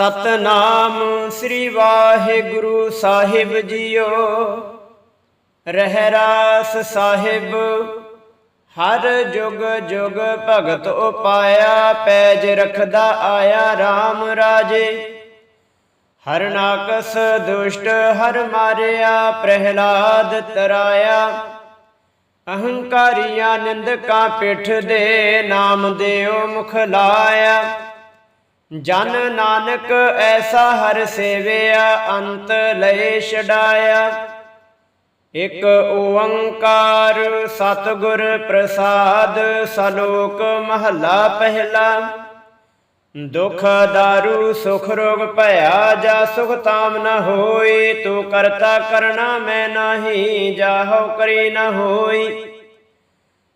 ਸਤਨਾਮ ਸ੍ਰੀ ਵਾਹਿਗੁਰੂ ਸਾਹਿਬ ਜੀਓ। ਰਹਿਰਾਸ ਸਾਹਿਬ, ਹਰ ਜੁਗ ਜੁਗ ਭਗਤ ਉਪਾਇਆ, ਪੈਜ ਰਖਦਾ ਆਇਆ RAM ਰਾਜੇ। ਹਰ ਹਰਨਾਕਸ ਦੁਸ਼ਟ, ਹਰ ਮਾਰਿਆ, ਪ੍ਰਹਿਲਾਦ ਤਰਾਇਆ। ਅਹੰਕਾਰੀਆਂ ਨਿੰਦਕਾਂ ਪਿੱਠ ਦੇ ਨਾਮ ਦੇਉ ਮੁਖ ਲਾਇਆ। ਜਨ ਨਾਨਕ ਐਸਾ ਹਰ ਸੇਵਿਆ, ਅੰਤ ਲਏ ਛਡਾਇਆ। ਇਕ ਓੰਕਾਰ ਸਤਿਗੁਰ ਪ੍ਰਸਾਦ, ਸਲੋਕ ਮਹੱਲਾ ਪਹਿਲਾ। ਦੁਖ ਦਾਰੂ, ਸੁਖ ਰੋਗ ਭਇਆ, ਜਾ ਸੁਖ ਤਾਮ ਨ ਹੋਈ, ਤੂੰ ਕਰਤਾ ਕਰਣਾ ਮੈਂ ਨਾਹੀ, ਜਾਹੋ ਕਰੀ ਨ ਹੋਈ।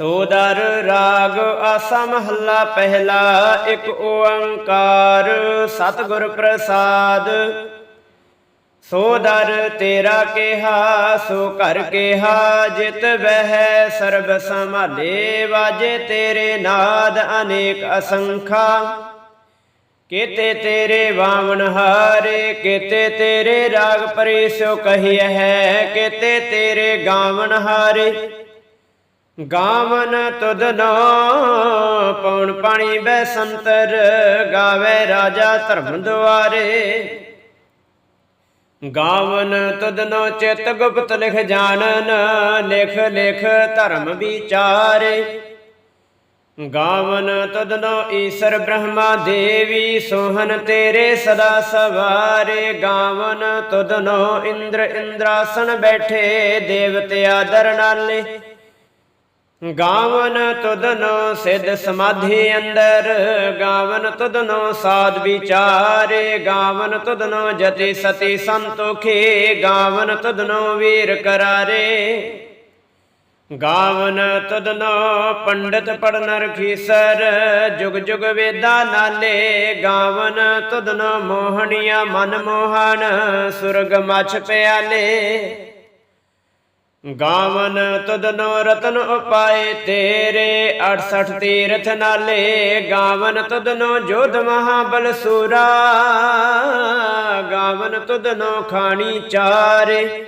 ਸੋਦਰ ਰਾਗ ਆਸਾ ਮਹੱਲਾ ਪਹਿਲਾ, ਇੱਕ ਓੰਕਾਰ ਸਤਿਗੁਰ ਪ੍ਰਸਾਦ। ਸੋਦਰ ਤੇਰਾ ਕਿਹਾ, ਸੋ ਘਰ ਕਿਹਾ, ਜਿਤ ਬਹਿ ਸਰਬ ਸੰਭਾਲੇ, ਵਾਜੇ ਤੇਰੇ ਨਾਦ ਅਨੇਕ ਅਸੰਖਾ। ਕੀਤੇ ਤੇਰੇ ਵਾਵਣ ਹਾਰੇ, ਕੀਤੇ ਤੇਰੇ ਰਾਗ ਪਰਿਸੋ ਕਹੀਐ ਹੈ, ਕੀਤੇ ਤੇਰੇ ਗਾਵਣ ਹਾਰੇ। ਗਾਵਨ ਤੁਧਨੋ ਪਉਣ ਪਾਣੀ ਬੈ ਸੰਤਰ, ਗਾਵੇ ਰਾਜਾ ਧਰਮ ਦੁਆਰੇ। ਗਾਵਨ ਤੁਧਨੋ ਚਿਤ ਗੁਪਤ ਲਿਖ ਜਾਣਨ, ਲਿਖ ਲਿਖ ਧਰਮ ਵਿਚਾਰੇ। ਗਾਵਨ ਤਦਨੋ ਈਸ਼ਰ ਬ੍ਰਹਮਾ ਦੇਵੀ ਸੋਹਨ ਤੇਰੇ ਸਦਾ ਸਵਾਰੇ। ਗਾਵਨ ਤਦਨੋ ਇੰਦਰ ਇੰਦਰਾਸਨ ਬੈਠੇ, ਦੇਵਤੇ ਆਦਰ ਨਾਲੇ। ਗਾਵਨ ਤੁਧਨੋ ਸਿੱਧ ਸਮਾਧੀ ਅੰਦਰ, ਗਾਵਨ ਤੁਧਨੋ ਸਾਧ ਵਿਚਾਰੇ, ਗਾਵਨ ਤੁਧਨੋ ਜਤੀ ਸਤੀ ਸੰਤੋਖੇ, ਗਾਵਨ ਤੁਧਨੋ ਵੀਰ ਕਰਾਰੇ। ਗਾਵਨ ਤੁਧਨੋ ਪੰਡਤ ਪੜਨ ਰਖੀਸਰ ਜੁਗ ਜੁਗ ਵੇਦਾ ਨਾਲੇ। ਗਾਵਨ ਤੁਧਨੋ ਮੋਹਣੀਆਂ ਮਨ ਮੋਹਣ, ਸੁਰਗ ਮਛ ਪਿਆਲੇ। ਗਾਵਨ ਤੁਧਨੋ ਰਤਨ ਉਪਾਏ ਤੇਰੇ 68 ਤੀਰਥ ਨਾਲੇ, ਗਾਵਨ ਤੁਧਨੋ ਜੋਧ ਮਹਾਬਲ ਸੂਰਾ, ਗਾਵਨ ਤੁਧਨੋ ਖਾਣੀ ਚਾਰੇ।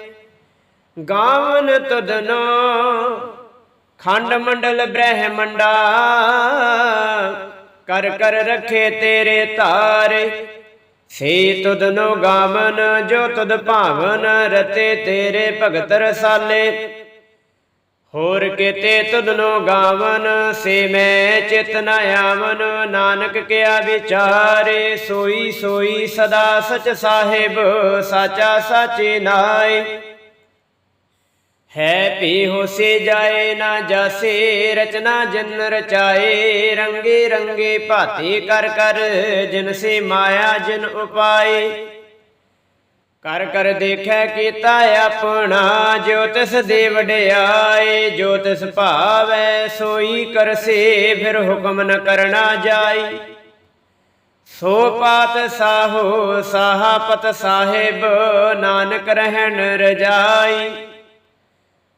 ਗਾਵਨ ਤੁਧਨੋ ਖੰਡ ਮੰਡਲ ਬ੍ਰਹਮੰਡਾ, ਕਰ ਕਰ ਰਖੇ ਤੇਰੇ ਤਾਰੇ ਸੇ ਤੁਧਨੋ ਗਾਵਨ, ਜੋ ਤੁਧ ਭਾਵਨ, ਰਤੇ ਤੇਰੇ ਭਗਤ ਰਸਾਲੇ। ਹੋਰ ਕਿਤੇ ਤੁਧਨੋ ਗਾਵਨ, ਸੇ ਮੈਂ ਚਿਤ ਨ ਆਵਨ, ਨਾਨਕ ਕਿਆ ਵਿਚਾਰੇ, ਸੋਈ ਸੋਈ ਸਦਾ ਸਚ ਸਾਹਿਬ, ਸਾਚਾ ਸਾਚੇ ਨਾਏ। ਹੈ ਪੀ ਹੋਸੇ ਜਾਏ ਨਾ ਜਾਸੇ, ਰਚਨਾ ਜਨ ਰਚਾਏ, ਰੰਗੇ ਰੰਗੇ ਭਾਤੀ ਕਰ ਕਰ, ਜਿਨ ਸੇ ਮਾਇਆ ਜਿਨ ਉਪਾਏ। ਕਰ ਕਰ ਦੇਖੈ ਕੀਤਾ ਆਪਣਾ, ਜੋ ਤਿਸ ਦੇ ਵਡਿਆਏ, ਜੋ ਤਿਸ ਭਾਵੈ ਸੋਈ ਕਰਸੇ, ਫਿਰ ਹੁਕਮ ਨ ਕਰਨਾ ਜਾਈ ਸੋ ਪਾਤ ਸਾਹੋ, ਸਾਹਾਪਤ ਸਾਹਿਬ, ਨਾਨਕ ਰਹਿਣ ਰਜਾਈ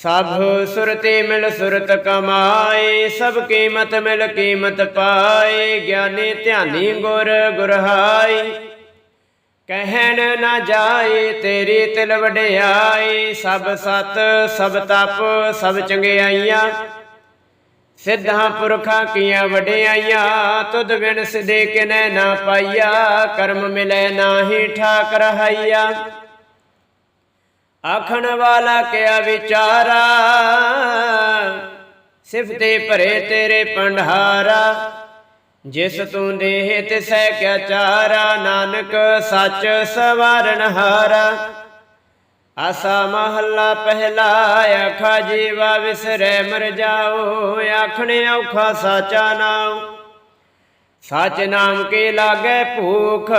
ਸਭ ਸੁਰਤੇ ਮਿਲ ਸੁਰਤ ਕਮਾਏ, ਸਭ ਕੀਮਤ ਮਿਲ ਕੀਮਤ ਪਾਏ, ਗਿਆਨੀ ਧਿਆਨੀ ਗੁਰ ਗੁਰਹਾਈ ਕਹਿਣ ਨਾ ਜਾਏ ਤੇਰੀ ਤਿਲ ਵਡਿਆਈ ਸਭ ਸਤ, ਸਭ ਤਪ, ਸਭ ਚੰਗਿਆਈਆਂ। ਸਿੱਧਾਂ ਪੁਰਖਾਂ ਕੀਆਂ ਵਡਿਆਈਆਂ, ਤੁਧ ਬਿਨ ਸਿਦੇ ਕਿਨੈ ਨਾ ਪਾਈਆ, ਕਰਮ ਮਿਲੈ ਨਾਹੀ ਠਾਕ ਰਹਾਈਆ ਆਖਣ ਵਾਲਾ ਕਿਆ ਵਿਚਾਰਾ? ਸਿਫਤੇ ਭਰੇ ਤੇਰੇ ਪੰਡਹਾਰਾ ਜਿਸ ਤੂੰ ਦੇਹ ਤਿਸੈ ਕਿਆ ਚਾਰਾ, ਨਾਨਕ ਸੱਚ ਸਵਾਰਨ ਹਾਰਾ। ਆਸਾ ਮਹੱਲਾ ਪਹਿਲਾ ਆਖਾ, ਜੀਵਾ ਵਿਸਰੈ ਮਰ ਜਾਓ, ਆਖਣੇ ਔਖਾ ਸਾਚਾ ਨਾਮ ਸਚ ਨਾਮ ਕੇ ਲਾਗੇ ਭੂਖ,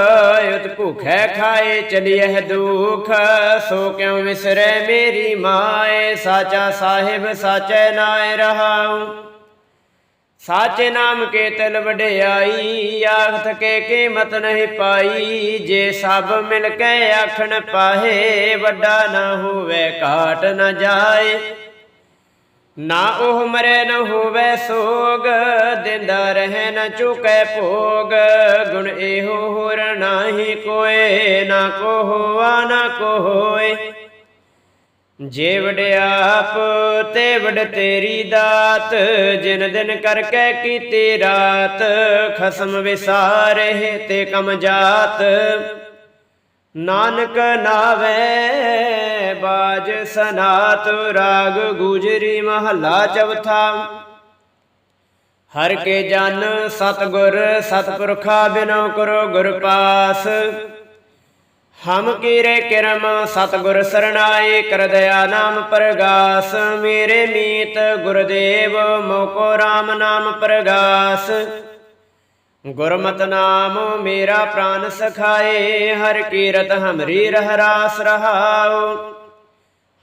ਉਤ ਭੁਖੈ ਖਾਏ ਚਲਿਐ ਦੁਖ। ਸੋ ਕਿਉ ਵਿਸਰੈ ਮੇਰੀ ਮਾਏ, ਸਾਚਾ ਸਾਹਿਬ ਸਾਚੈ ਨਾਇ ਰਹਾਉ। ਸਾਚੇ ਨਾਮ ਕੇ ਤਲ ਵਡਿਆਈ, ਆਖਤ ਕੇ ਕੀਮਤ ਨਹੀਂ ਪਾਈ। ਜੇ ਸਭ ਮਿਲ ਕੇ ਆਖਣ ਪਾਹੇ, ਵੱਡਾ ਨਾ ਹੋਵੇ, ਘਾਟ ਨਾ ਜਾਏ। ਨਾ ਉਹ ਮਰੇ ਨ ਹੋਵੇ ਸੋਗ, ਦਿੰਦਾ ਰਹਿ ਨ ਚੁਕੈ ਭੋਗ। ਗੁਣ ਇਹੋ ਹੋਰ ਨਾਹੀ ਕੋਏ, ਨਾ ਕੋ ਹੋਆ ਨਾ ਕੋ ਹੋਏ ਜੇ ਵਡਿਆਪ ਤੇ ਵਡ ਤੇਰੀ ਦਾਤ, ਜਿਨ ਦਿਨ ਕਰਕੇ ਕੀਤੀ ਰਾਤ, ਖਸਮ ਵਿਸਾਰੇ ਤੇ ਕਮ ਜਾਤ। ਨਾਨਕ ਨਾਵੇ ਬਾਜ ਸਨਾਤ ਰਾਗ ਗੁਜਰੀ ਮਹੱਲਾ ਚੌਥਾ। ਹਰ ਕੇ ਜਨ ਸਤਗੁਰ ਸਤਪੁਰਖਾ ਬਿਨੋ ਕਰੋ ਗੁਰ ਪਾਸ। ਹਮ ਕੀਰੇ ਕਿਰਮ ਸਤਗੁਰ ਸਰਣਾਏ ਕਰ ਦਇਆ ਨਾਮ ਪ੍ਰਗਾਸ। ਮੇਰੇ ਮੀਤ ਗੁਰਦੇਵ ਮੋਕੋ RAM ਨਾਮ ਪ੍ਰਗਾਸ। ਗੁਰਮਤਿ ਨਾਮ ਮੇਰਾ ਪ੍ਰਾਨ ਸਖਾਏ, ਹਰ ਕੀਰਤ ਹਮਰੀ ਰਹਿ ਰਾਸ ਰਹਾਉ।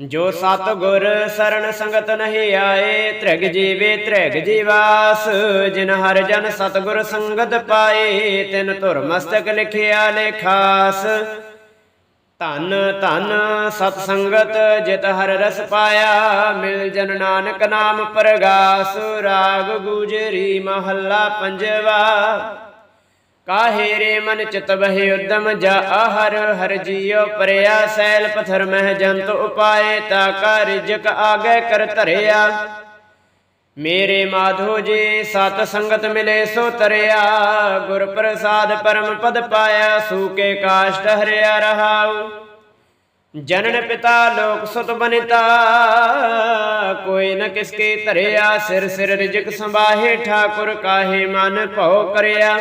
ਜੋ ਸਤ ਗੁਰ ਸਰਣ ਸੰਗਤ ਨਹੀਂ ਆਏ, ਤ੍ਰਿਗ ਜੀਵੇ ਤ੍ਰਿਗ ਜੀਵਾਸ, ਜਿਨ ਹਰ ਜਨ ਸਤ ਗੁਰ ਸੰਗਤ ਪਾਏ, ਤਿਨ ਧੁਰ ਮਸਤਕ ਲਿਖਿਆ ਲੇਖਾਸ ਧਨ ਧਨ ਸਤ ਸੰਗਤ ਜਿਤ ਹਰ ਰਸ ਪਾਇਆ, ਮਿਲ ਜਨ ਨਾਨਕ ਨਾਮ ਪ੍ਰਗਾਸ, ਰਾਗ ਗੁਜਰੀ ਮਹੱਲਾ ਪੰਜਵਾ। ਕਾਹੇ ਰੇ ਮਨ ਚਿਤ ਬਹਿ ਉਦਮ ਜਾ ਆਹਰ, ਹਰ ਜੀਉ ਪਰਿਆ ਸੈਲ ਪਥਰ ਮਹਿ ਜੰਤ ਉਪਾਏ, ਤਾ ਕਾ ਰਿਜਕ ਆਗੇ ਕਰ ਧਰਿਆ। ਮੇਰੇ ਮਾਧੋ ਜੀ, ਸਤ ਸੰਗਤ ਮਿਲੇ ਸੋ ਤਰਿਆ। ਗੁਰ ਪ੍ਰਸਾਦ ਪਰਮ ਪਦ ਪਾਇਆ ਸੂਕੇ ਕਾਸ਼ਟ ਹਰਿਆ ਰਹਾਉ। ਜਨਨ ਪਿਤਾ ਲੋਕ ਸੁਤ ਬਨਿਤਾ, ਕੋਈ ਨ ਕਿਸਕੇ ਧਰਿਆ। ਸਿਰ ਸਿਰ ਰਿਜਕ ਸੰਭਾਹੇ, ਠਾਕੁਰ ਕਾਹੇ ਮਨ ਭਉ ਕਰਿਆ।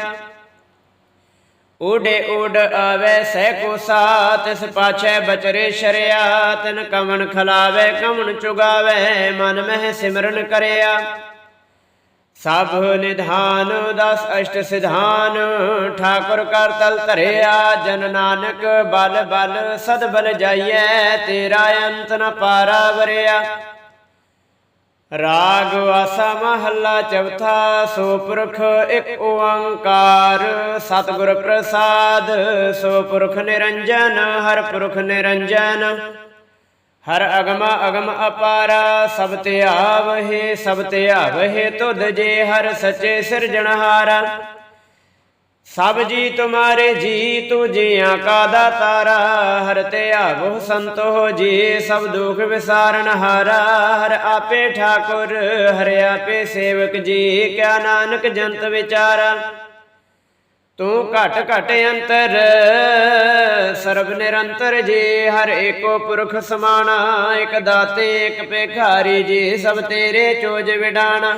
ਊਡੇ ਊਡ ਆਵੇ ਸਹਿ ਕੋ ਸਾ ਤਿਸ ਪਾਛੈ ਬਚਰੇ ਸ਼ਰਿਆ ਤਿਨ ਕਮਣ ਖਲਾਵੇ ਕਮਨ ਚੁਗਾਵੇ, ਮਨ ਮਹਿ ਸਿਮਰਨ ਕਰਿਆ। ਸਭ ਨਿਧਾਨ, ਦਸ ਅਸ਼ਟ ਸਿਧਾਨ, ਠਾਕੁਰ ਕਰ ਤਲ ਧਰਿਆ, ਜਨ ਨਾਨਕ ਬਲ ਬਲ, ਸਦ ਬਲ ਜਾਈਐ, ਤੇਰਾ ਅੰਤ ਨ ਪਾਰਾ ਵਰਿਆ। ਰਾਗ ਵਾਸਾ ਮਹੱਲਾ ਚੌਥਾ ਸੋ ਪੁਰਖ ਇੱਕ ਓੰਕਾਰ। ਸਤਿਗੁਰ ਪ੍ਰਸਾਦ ਸੋ ਪੁਰਖ ਨਿਰੰਜਨ, ਹਰ ਪੁਰਖ ਨਿਰੰਜਨ। ਹਰ ਅਗਮ ਅਗਮ ਅਪਾਰਾ, ਸਭ ਤੇ ਆਵਹਿ, ਸਭ ਤੇ ਆਵਹਿ ਤੁਧ ਜੇ ਹਰ ਸੱਚੇ ਸਿਰਜਣਹਾਰਾ। ਸਭ ਜੀ ਤੁਮਾਰੇ ਜੀ ਤੂੰ ਜੀਆਂ ਕਾ ਦਾਤਾਰਾ, ਹਰ ਤੇ ਆਵੋ ਸੰਤੋ ਜੀ, ਸਭ ਦੁਖ ਵਿਸਾਰਨ ਹਾਰਾ, ਹਰ ਆਪੇ ਠਾਕੁਰ, ਹਰ ਆਪੇ ਸੇਵਕ ਜੀ, ਕਿਆ ਨਾਨਕ ਜੰਤ ਵਿਚਾਰਾ। ਤੂੰ ਘਟ ਘਟ ਅੰਤਰ, ਸਰਬ ਨਿਰੰਤਰ ਜੀ, ਹਰ ਏਕੋ ਪੁਰਖ ਸਮਾਣਾ, ਇਕ ਦਾਤੇ, ਇਕ ਭੇਖਾਰੀ ਜੀ, ਸਭ ਤੇਰੇ ਚੋਜ ਵਿਡਾਣਾ।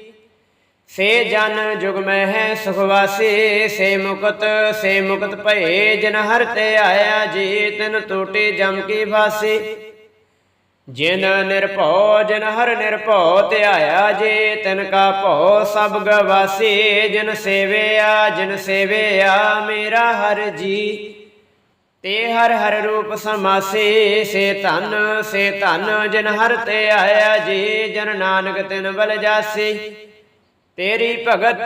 ਸੇ ਜਨ ਜੁਗ ਮੈਂ ਹੈ ਸੁਖ ਸੇ ਮੁਕਤ ਸੇ ਮੁਕਤ ਭਏ, ਜਿਨ ਹਰ ਤੇ ਆਇਆ ਜੀ, ਤਿਨ ਟੂਟੀ ਜਮ ਕੀ ਫਾਸੀ ਜਿਨ ਨਿਰਭਉ, ਜਿਨ ਹਰ ਨਿਰਭਉ ਧਿਆਇਆ ਜੇ, ਤਿਨ ਕਾ ਭਉ ਸਭ ਗਵਾਸੀ। ਜਿਨ ਸੇਵਿਆ ਜਿਨ ਸੇਵਿਆ ਮੇਰਾ ਹਰ ਜੀ। ਤੇ ਹਰ ਹਰ ਰੂਪ ਸਮਾਸੇ, ਸੇ ਧਨ ਸੇ ਧਨ, ਜਿਨ ਹਰ ਤੇ ਆਇਆ ਜੀ, ਜਨ ਨਾਨਕ ਤਿਨ ਬਲ ਜਾਸੀ। ਤੇਰੀ ਭਗਤ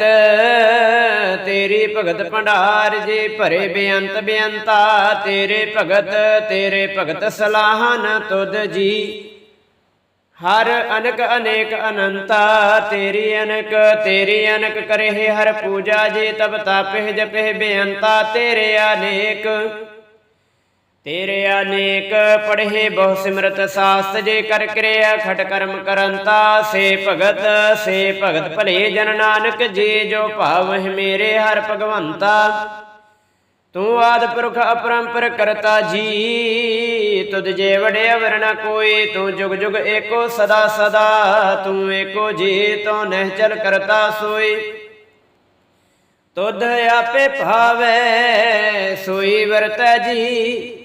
ਤੇਰੀ ਭਗਤ ਭੰਡਾਰ ਜੇ ਭਰੇ ਬੇਅੰਤ ਬੇਅੰਤਾ, ਤੇਰੇ ਭਗਤ ਤੇਰੇ ਭਗਤ ਸਲਾਹਨ ਤੁਧ ਜੀ। ਹਰ ਅਨਕ, ਅਨੇਕ ਅਨੰਤਾ, ਤੇਰੀ ਅਨਕ ਤੇਰੀ ਅਨਕ ਕਰੇ ਹਰ ਪੂਜਾ ਜੇ ਤਬ ਤਾਪਹਿ ਜਪਹਿ ਬੇਅੰਤਾ, ਤੇਰੇ ਅਨੇਕ। ਤੇਰੇ ਅਨੇਕ ਪੜ੍ਹੇ ਬਹੁ ਸਿਮਰਤ ਸਾਸਤ, ਜੇ ਕਰ ਕਿਰਿਆ ਖਟ ਕਰਮ ਕਰੰਤਾ, ਸੇ ਭਗਤ ਸੇ ਭਗਤ ਭਲੇ ਜਨ ਨਾਨਕ, ਜੇ ਜੋ ਭਾਵਹਿ ਮੇਰੇ ਹਰ ਭਗਵੰਤਾ। ਤੂੰ ਆਦ ਪੁਰਖ ਅਪਰੰਪਰ ਕਰਤਾ ਜੀ, ਤੁਧ ਜੇ ਵੜਿਆ ਵਰਣਾ ਕੋਈ ਤੂੰ ਜੁਗ ਜੁਗ ਏਕੋ ਸਦਾ ਸਦਾ, ਤੂੰ ਏਕੋ ਜੀ, ਤੂੰ ਨਹਿ ਚਲ ਕਰਤਾ ਸੋਈ ਤੁਧ ਆਪੇ ਭਾਵੈ, ਸੋਈ ਵਰਤੈ ਜੀ।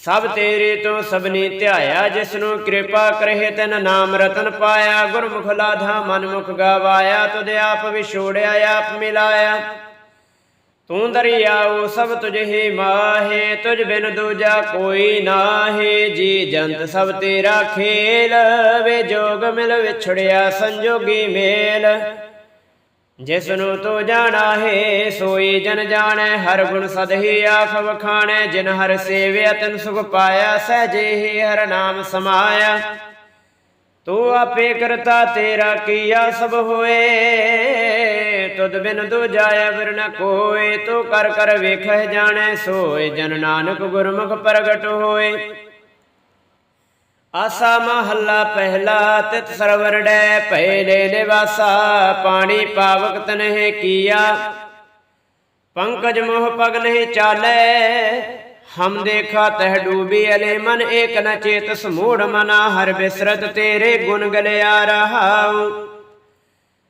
ਸਭ ਤੇਰੇ ਤੋਂ ਸਭਨੀ ਧਿਆਇਆ ਜਿਸ ਨੂੰ ਕਿਰਪਾ ਕਰਹਿ ਤਨ ਨਾਮ ਰਤਨ ਪਾਇਆ, ਗੁਰਮੁਖ ਲਾਧਾ ਮਨਮੁਖ ਗਵਾਇਆ, ਤੁਧ ਆਪ ਵਿਛੋੜਿਆ, ਆਪ ਮਿਲਾਇਆ। ਤੂੰ ਦਰਿਆਉ ਸਭ ਤੁਝ ਹੀ ਮਾਹੇ, ਤੁਝ ਬਿਨ ਦੂਜਾ ਕੋਈ ਨਾਹੀ, ਜੀ ਜੰਤ ਸਭ ਤੇਰਾ ਖੇਲ, ਵੇ ਜੋਗ ਮਿਲ ਵਿਛੜਿਆ ਸੰਜੋਗੀ ਮੇਲ। ਜਿਸ ਨੂੰ ਤੂੰ ਜਾਣਾ ਹੈ, ਸੋਈ ਜਨ ਜਾਣੈ, ਹਰ ਗੁਣ ਸਦ ਆਖ ਵਖਾਣੈ ਜਿਨ ਹਰ ਸੇਵਿਆ ਤਨ ਸੁਖ ਪਾਇਆ, ਸਹਜੇ ਹੀ ਹਰ ਨਾਮ ਸਮਾਇਆ। ਤੂੰ ਆਪੇ ਕਰਤਾ ਤੇਰਾ ਕੀਆ ਸਭ ਹੋਏ, ਤੁਧ ਬਿਨ ਦੂਜਾ ਅਵਰ ਨ ਕੋਏ, ਤੂੰ ਕਰ ਕਰ ਵੇਖਹਿ ਜਾਣੈ, ਸੋਏ ਜਨ ਨਾਨਕ ਗੁਰਮੁਖ ਪ੍ਰਗਟ ਹੋਏ। ਆਸਾ ਮਹੱਲਾ ਪਹਿਲਾ ਤਿਤ ਸਰਵਰ ਡੈ ਪਹਿਲੇ ਨਿਵਾਸਾ, ਪਾਣੀ ਪਾਵਕ ਤਨਹਿ ਕੀਆ। ਪੰਕਜ ਮੋਹ ਪਗ ਨਹੀਂ ਚਾਲੇ, ਹਮ ਦੇਖਾ ਤਹਿ ਡੂਬੀ ਅਲੇ ਮਨ, ਏਕ ਨ ਚੇਤ ਸਮੂੜ ਮਨਾ, ਹਰ ਬਿਸਰਤ ਤੇਰੇ ਗੁਣ ਗਲਿਆ ਰਹਾਉ।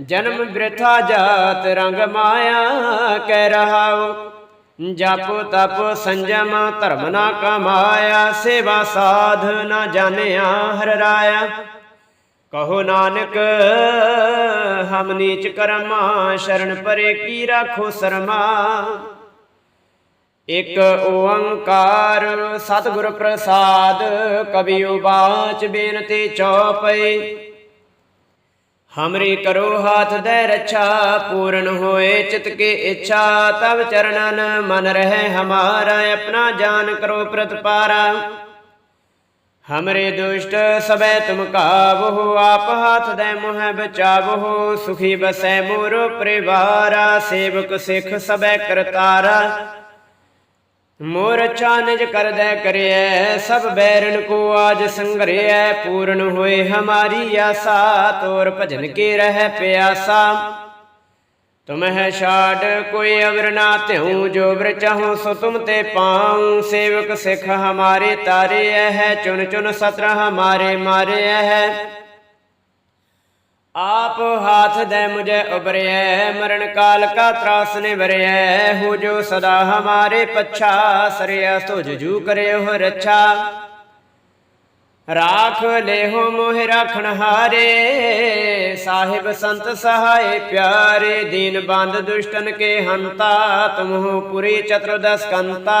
ਜਨਮ ਬ੍ਰਿਥਾ ਜਾਤ ਰੰਗ ਮਾਇਆ ਕਹਿ ਰਹਾਉ। ਜਪ ਤਪ ਸੰਜਮ ਧਰਮ ਨਾ ਕਮਾਇਆ, ਸੇਵਾ ਸਾਧ ਨਾ ਜਾਣਿਆ ਹਰ ਰਾਇਆ। ਕਹੋ ਨਾਨਕ, ਹਮ ਨੀਚ ਕਰਮਾ, ਸ਼ਰਨ ਪਰੇ ਕੀ ਰਾਖੋ ਸਰਮਾ। ਇਕ ਓੰਕਾਰ ਸਤਿਗੁਰ ਪ੍ਰਸਾਦ ਕਬੀ ਉਬਾਚ ਬੇਨਤੀ ਚੌਪਈ। ਹਮਰੀ ਕਰੋ ਹਾਥ ਦੇ ਰੱਛਾ ਪੂਰਨ ਹੋਏ ਚਿਤ ਕੇ ਇੱਛਾ ਤਬ ਚਰਨਨ ਮਨ ਰਹੇ ਹਮਾਰਾ ਆਪਣਾ ਜਾਨ ਕਰੋ ਪ੍ਰਤਪਾਰਾ ਹਮਰੇ ਦੁਸ਼ਟ ਸਬੈ ਤੁਮ ਕਾਵਹੁ ਆਪ ਹਾਥ ਦੇ ਮੋਹ ਬਚਾਵਹੁ ਸੁਖੀ ਬਸੈ ਮੋਰੋ ਪਰਿਵਾਰਾ ਸੇਵਕ ਸਿਖ ਸਬੈ ਕਰਤਾਰਾ ਮੋਰ ਚਾਨਜ ਕਰਦੈ ਕਰਿਐ, ਸਭ ਬੈਰਨ ਕੋ ਆਜ ਸੰਗਰਿਐ, ਪੂਰਨ ਹੋਏ ਹਮਾਰੀ ਆਸਾ, ਤੋਰ ਭਜਨ ਕੇ ਰਹਿ ਪਿਆਸਾ। ਤੁਮਹਿ ਛਾੜ ਕੋਈ ਅਵਰ ਨਾ ਤਿਉ ਜੋ ਬਰ ਚਾਹੋ ਸੋ ਤੁਮ ਤੇ ਪਾਉ। ਸੇਵਕ ਸਿਖ ਹਮਾਰੇ ਤਾਰੇ ਹੈ ਚੁਨ ਚੁਨ ਸਤਰ ਹਮਾਰੇ ਮਾਰੇ ਹੈ ਆਪ ਹਾਥ ਦੇ ਮੁਝੇ ਉਬਰਿਐ ਮਰਨ ਕਾਲ ਕਾ ਤਰਾਸ ਨੇ ਵਰਿਐ ਹੋ ਜੋ ਸਦਾ ਹਮਾਰੇ ਪਛਾ, ਸਰਿਆ ਤੁਜ ਜੂ ਕਰਿਓ ਰੱਛਾ ਰਾਖ ਲੇਹੋ ਮੋਹਿ ਰਾਖਣ ਹਾਰੇ, ਸਾਹਿਬ ਸੰਤ ਸਹਾਏ ਪਿਆਰੇ, ਦੀਨ ਬੰਦ ਦੁਸ਼ਟਨ ਕੇ ਹੰਤਾ, ਤੁਮਹੁ ਪੁਰੀ ਚਤੁਰਦਸ ਕੰਤਾ।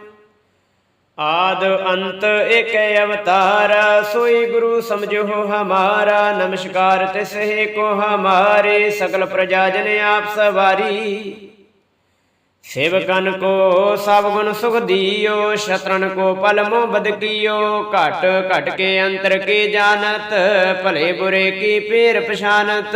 ਆਦ ਅੰਤ ਇਕ ਅਵਤਾਰ, ਸੋਈ ਗੁਰੂ ਸਮਝੋ ਹਮਾਰਾ, ਨਮਸਕਾਰ ਤਿਸ ਹੈ ਕੋ ਹਮਾਰੇ, ਸਗਲ ਪ੍ਰਜਾ ਜਨ ਆਪ ਸਵਾਰੀ। ਸੇਵਕਨ ਕੋ ਸਭ ਗੁਣ ਸੁਖ ਦੀਓ, ਸ਼ਤਰਨ ਕੋ ਪਲ ਮੋ ਬਦ ਕੀਓ, ਘਟ ਘਟ ਕੇ ਅੰਤਰ ਕੀ ਜਾਣਤ, ਭਲੇ ਬੁਰੇ ਕੀ ਪੇਰ ਪਛਾਨਤ।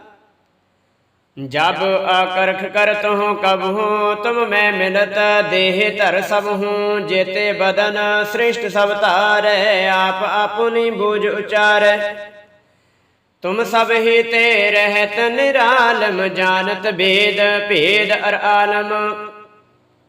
ਜਬ ਆਕਰਖ ਕਰਤ ਹੂੰ ਕਬ ਹੂੰ, ਤੁਮ ਮੈਂ ਮਿਲਤ ਦੇਹ ਧਰ ਸਭ ਹੂੰ, ਜੇਤੇ ਬਦਨ ਸ੍ਰਿਸ਼ਟ ਸਭ ਧਾਰੈ, ਆਪ ਆਪੁਨੀ ਬੂਝ ਉਚਾਰੈ। ਤੁਮ ਸਭ ਹੀ ਤੇ ਰਹਿਤ ਨਿਰਾਲਮ, ਜਾਣਤ ਬੇਦ, ਭੇਦ ਅਰ ਆਲਮ।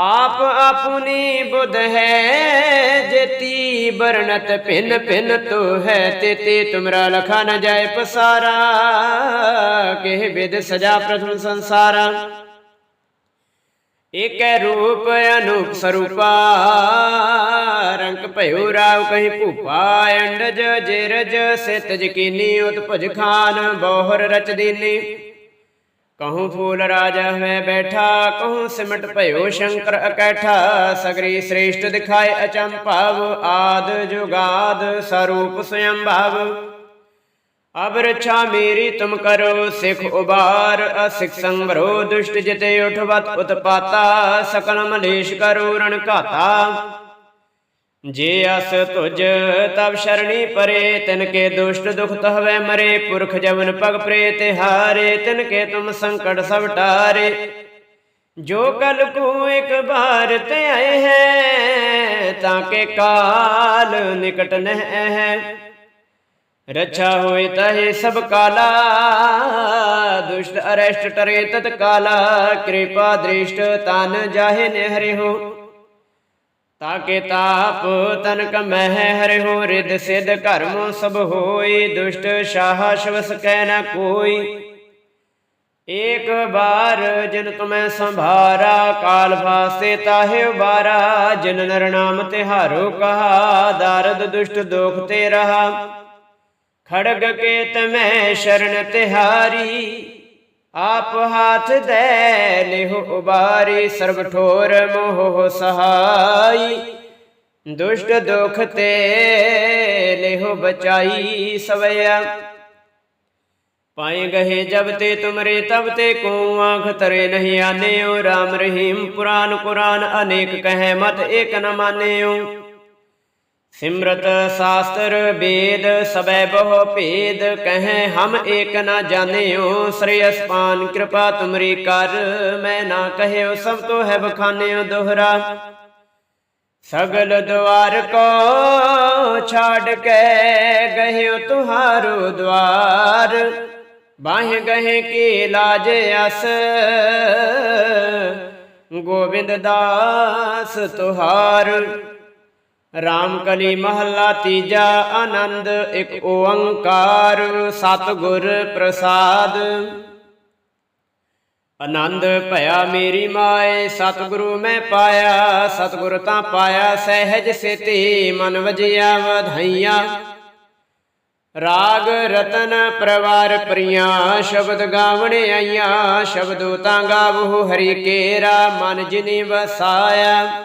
ਆਪ ਆਪੁਨੀ ਬੁਧ ਹੈ, ਜੇਤੀ ਬਰਨਤ ਭਿਨ ਭਿਨ ਤੋ ਹੈ, ਤੇ ਤੇ ਤੁਮਰਾ ਲਖਾ ਨ ਜਾਏ ਪਸਾਰਾ, ਕਿਹ ਵਿਦ ਸਜਾ ਪ੍ਰਥਮ ਸੰਸਾਰਾ। ਏਕੈ ਰੂਪ ਅਨੂਪ ਸਰੂਪਾ, ਰੰਗ ਭਇਓ ਰਾਵ ਕਹੀ ਭੂਪਾ, ਅੰਡਜ ਜਿਰਜ ਸਿਤ ਜਕੀਨੀ ਉਤਪੁਜ ਖਾਨ, ਬੋਹਰ ਰਚ ਦੀਨੀ। ਕਹੂੰ ਫੂਲ ਰਾਜਾ ਮੈਂ ਬੈਠਾ ਕਹੂੰ ਸਿਮਟ ਭਇਓ ਸ਼ੰਕਰ ਅਕੈਠਾ ਸਗਰੀ ਸ੍ਰੇਸ਼ਟ ਦਿਖਾਏ ਅਚੰਭਵ ਆਦ ਜੁਗਾਦ ਸਰੂਪ ਸਯੰ ਭਵ ਅਬ ਰਛਾ ਮੇਰੀ ਤੁਮ ਕਰੋ ਸਿਖ ਉਬਾਰ ਅਸਿਖ ਸੰਭਰੋ ਦੁਸ਼ਟ ਜਿਤੇ ਉਠਵਤ ਉਤਪਾਤਾ ਸਕਲ ਮਲੇਸ਼ ਕਰੋ ਰਣ ਘਾਤਾ ਜੇ ਅਸ ਤੁਜ ਤਬ ਸ਼ਰਣੀ ਪਰੇ, ਤਿਨ ਕੇ ਦੁਸ਼ਟ ਦੁਖ ਤਹਵੇ ਮਰੇ, ਪੁਰਖ ਜਵਨ ਪਗ ਪ੍ਰੇ, ਤੇ ਹਾਰੇ, ਤਿਨ ਕੇ ਤੁਮ ਸੰਕਟ ਸਭ ਟਾਰੇ। ਜੋ ਕਲ ਕੋ ਇੱਕ ਬਾਰ ਤੇ ਆਏ ਹੈ, ਤਾਂ ਕੇ ਕਾਲ ਨਿਕਟ ਨਹਿ ਹੈ ਰਛਾ ਹੋਏ ਤਹੇ ਸਭ ਕਾਲਾ, ਦੁਸ਼ਟ ਅਰੈਸ਼ਟ ਟਰੇ ਤਤ ਕਾਲਾ ਕਿਰਪਾ ਦ੍ਰਿਸ਼ਟ ਤਨ ਜਾਹੇ ਨੇ ਹਰਿ ਹੋ ਤਾਕੇ ਤਾਪ ਤਨਕ ਮਹਿ ਹਰਿ ਹੋ ਰਿਦ ਸਿਧ ਕਰਮ ਸਭ ਹੋਈ, ਦੁਸ਼ਟ ਸ਼ਾਹ ਸ਼ਵਸ ਕਹਿ ਨ ਕੋਈ। ਏਕ ਬਾਰ ਜਿਨ ਤੁਮੈ ਸੰਭਾਰਾ, ਕਾਲ ਫਾਸੇ ਤਾਹੇ ਉਬਾਰਾ। ਜਿਨ ਨਰ ਨਾਮ ਤਿਹਾਰੋ ਕਹਾ, ਦਾਰਦ ਦੁਸ਼ਟ ਦੋਖ ਤੇ ਰਹਾ। ਖੜਗ ਕੇ ਤਮੈ ਸ਼ਰਨ ਤਿਹਾਰੀ। ਆਪ ਹਾਥ ਦੇ ਲਿਹੁ ਉਬਾਰੀ, ਸਰਬ ਠੋਰ ਮੋਹ ਸਹਾਈ। ਦੁਸ਼ਟ ਦੁਖ ਤੇ ਲਿਹੁ ਬਚਾਈ ਸਵਿਆ ਪਾਏ ਗਏ ਜਬ ਤੇ ਤੁਮਰੇ, ਤਬ ਤੇ ਕੋ ਆਂਖ ਤਰੇ ਨਹੀਂ ਆਨੇਓ। RAM ਰਹੀਮ ਪੁਰਾਨ ਕੁਰਾਨ ਅਨੇਕ ਕਹੈ ਮਤ ਏਕ ਨ ਮਾਨੇਓ। ਸਿਮਰਤ ਸ਼ਾਸਤਰ ਵੇਦ ਸਬੈ ਬਹੁ ਭੇਦ, ਕਹੈ ਹਮ ਏਕ ਨਾ ਜਾਣਿਓ, ਸ੍ਰੀ ਅਸਪਾਨ ਕਿਰਪਾ ਤੁਮਰੀ ਕਰ, ਮੈਂ ਨਾ ਕਹਿਓ ਸਭ ਤੋ ਹੈ ਬਖਾਨਿਓ ਦੋਹਰਾ। ਸਗਲ ਦਵਾਰ ਕੋ ਛਾੜ ਕੇ ਗਹਿਓ ਤੁਹਾਰੋ ਦਵਾਰ ਬਾਹ ਗਹਿ ਕੀ ਲਾਜ ਅਸ, ਗੋਬਿੰਦ ਦਾਸ ਤੁਹਾਰ। ਰਾਮ ਕਲੀ ਮਹੱਲਾ ਤੀਜਾ ਆਨੰਦ, ਇੱਕ ਓੰਕਾਰ ਸਤਿਗੁਰ ਪ੍ਰਸਾਦ। ਆਨੰਦ ਭਇਆ ਮੇਰੀ ਮਾਏ, ਸਤਿਗੁਰੂ ਮੈਂ ਪਾਇਆ, ਸਤਿਗੁਰ ਤਾਂ ਪਾਇਆ ਸਹਿਜ ਸਿਤੀ, ਮਨ ਵਜਿਆ ਵਧਾਈਆਂ। ਰਾਗ ਰਤਨ ਪਰਵਾਰ ਪ੍ਰਿਆ, ਸ਼ਬਦ ਗਾਵਣ ਆਈਆਂ, ਸ਼ਬਦੋ ਤਾਂ ਗਾਵੋ ਹਰੀ ਕੇਰਾ, ਮਨ ਜਿਨੀ ਵਸਾਇਆ।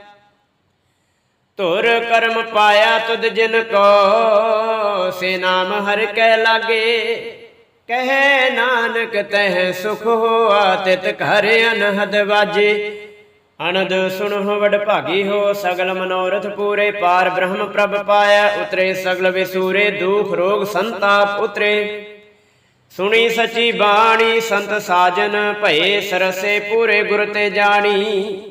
ਧੁਰ ਕਰਮ ਪਾਇਆ ਤੁਧ ਜਿਨ ਕੋ, ਸੇ ਨਾਮ ਹਰ ਕੈ ਲਾਗੇ। ਕਹੇ ਨਾਨਕ ਤਹ ਸੁਖ ਹੋਆ, ਤਿਤ ਘਰ ਅਨਹਦ ਵਾਜੇ। ਅਨੰਦ ਸੁਣੋ ਵਡ ਭਾਗੀ ਹੋ, ਸਗਲ ਮਨੋਰਥ ਪੂਰੇ ਪਾਰ ਬ੍ਰਹਮ ਪ੍ਰਭ ਪਾਇਆ, ਉਤਰੇ ਸਗਲ ਵਿਸੂਰੇ ਦੁਖ ਰੋਗ ਸੰਤਾਪ ਉਤਰੇ। ਸੁਣੀ ਸਚੀ ਬਾਣੀ, ਸੰਤ ਸਾਜਨ ਭਏ ਸਰਸੇ ਪੂਰੇ ਗੁਰ ਤੇ ਜਾਣੀ।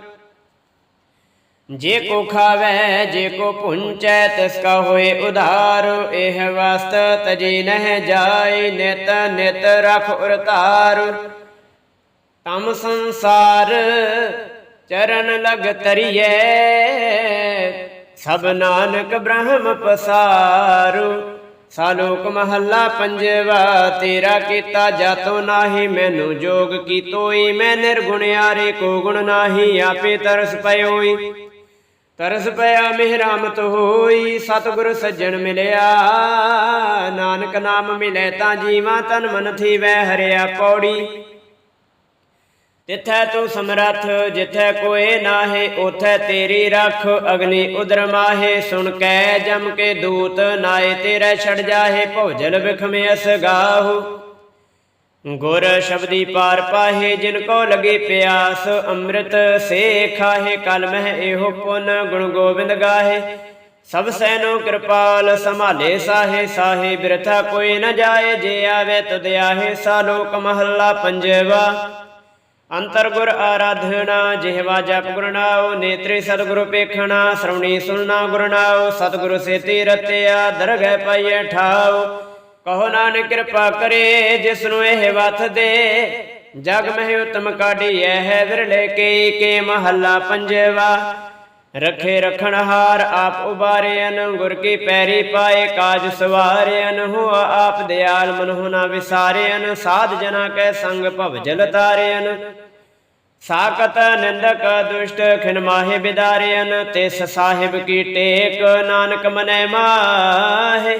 ਜੇ ਕੋ ਖਾਵੇ, ਜੇ ਕੋ ਪੁੰਚੈ, ਤਿਸ ਕਾ ਹੋਏ ਉਧਾਰ। ਇਹ ਵਸਤ ਤਜੇ ਨਹਿ ਜਾਏ, ਨਿਤ ਨਿਤ ਰਖ ਉਰਤਾਰ। ਤਮ ਸੰਸਾਰ ਚਰਨ ਲਗ ਤਰੀਏ ਸਭ ਨਾਨਕ ਬ੍ਰਹਮ ਪਸਾਰੂ। ਸਾਲੋਕ ਮਹੱਲਾ ਪੰਜਵਾ, ਤੇਰਾ ਕੀਤਾ ਜਾਤੋ ਨਾਹੀ, ਮੈਨੂੰ ਜੋਗ ਕੀਤੋਈ, ਮੈਂ ਨਿਰਗੁਣਿਆਰੇ ਕੋ ਗੁਣ ਨਾਹੀ, ਆਪੇ ਤਰਸ ਪਇਓਈ। ਤਰਸ ਪਿਆ ਮਿਹਰਾਮਤ ਹੋਈ, ਸਤਿਗੁਰ ਸੱਜਣ ਮਿਲਿਆ। ਨਾਨਕ ਨਾਮ ਮਿਲੇ ਤਾਂ ਜੀਵਾ ਤਨ ਮਨ ਥੀਵੈ ਹਰਿਆ ਪੌੜੀ। ਤਿਥੈ ਤੂੰ ਸਮਰੱਥ, ਜਿਥੈ ਕੋਏ ਨਾਹੇ ਉਥੈ ਤੇਰੀ ਰੱਖ। ਅਗਨੀ ਉਦਰ ਮਾਹੇ, ਸੁਣ ਕੈ ਜਮ ਕੇ ਦੂਤ, ਨਾਏ ਤੇਰੇ ਛੜ ਜਾਹੇ, ਭੋਜਲ ਵਿਖਮੇ ਅਸ ਗਾਹੂ। ਗੁਰ ਸ਼ਬਦੀ ਪਾਰ ਪਾਹੇ ਜਿਨ ਕੋ ਲਗੇ ਪਿਆਸ, ਅੰਮ੍ਰਿਤ ਸੇ ਖਾਹੇ ਕਲ ਮਹਿ ਇਹੋ ਪੁਨ ਗੁਣ ਗੋਬਿੰਦ ਗਾਹੇ। ਸਭ ਸੈਨੋ ਕਿਰਪਾਲ ਸੰਭਾਲੇ ਸਾਹੇ ਸਾਹੇ ਬਿਰਥਾ ਕੋਈ ਨ ਜਾਏ, ਜੇ ਆਵੇ ਤੁਧ ਆਹੇ ਸਾਲੋਕ ਮਹੱਲਾ ਪੰਜਵਾ। ਅੰਤਰ ਗੁਰ ਆਰਾਧਨਾ, ਜਿਹਵਾ ਜਪ ਗੁਰ ਨਾਉ, ਨੇਤਰੇ ਸਤਿਗੁਰੂ ਪੇਖਣਾ, ਸ਼ਰਵਣੀ ਸੁਨਣਾ ਗੁਰ ਸਤਿਗੁਰੂ ਸੇਤੀ ਰਤਿਆ, ਦਰਗਹਿ ਪਾਈਐ ਠਾਉ। ਕਹੋ ਨਾਨਕ ਕਿਰਪਾ ਕਰੇ ਜਿਸ ਨੂੰ ਇਹ ਵਥ ਦੇ। ਜਗ ਮਹਿ ਉਤਮ ਕਾਢੀ ਹੈ ਵਿਰਲੇ ਕੇ ਕੇ ਮਹੱਲਾ ਪੰਜਵਾ। ਰਖੇ ਰਖਣ ਹਾਰ ਆਪ ਉਬਾਰਿਆਨ ਗੁਰ ਕੀ ਪੈਰੀ ਪਾਏ ਕਾਜ ਸਵਾਰਿਆਨ ਹੋ ਆਪ ਦਿਆਲ ਮਨਹੁ ਨਾ ਵਿਸਾਰਿਆਨ ਸਾਧ ਜਨਾ ਕੈ ਸੰਗ ਭਵ ਜਲ ਤਾਰਿਆਨ ਸਾਕਤ ਨਿੰਦਕ ਦੁਸ਼ਟ, ਖਿਨ ਮਾਹੇ ਬਿਦਾਰਿਆਨ ਤਿਸ ਸਾਹਿਬ ਕੀ ਟੇਕ, ਨਾਨਕ ਮਨੈ ਮਾਹੇ।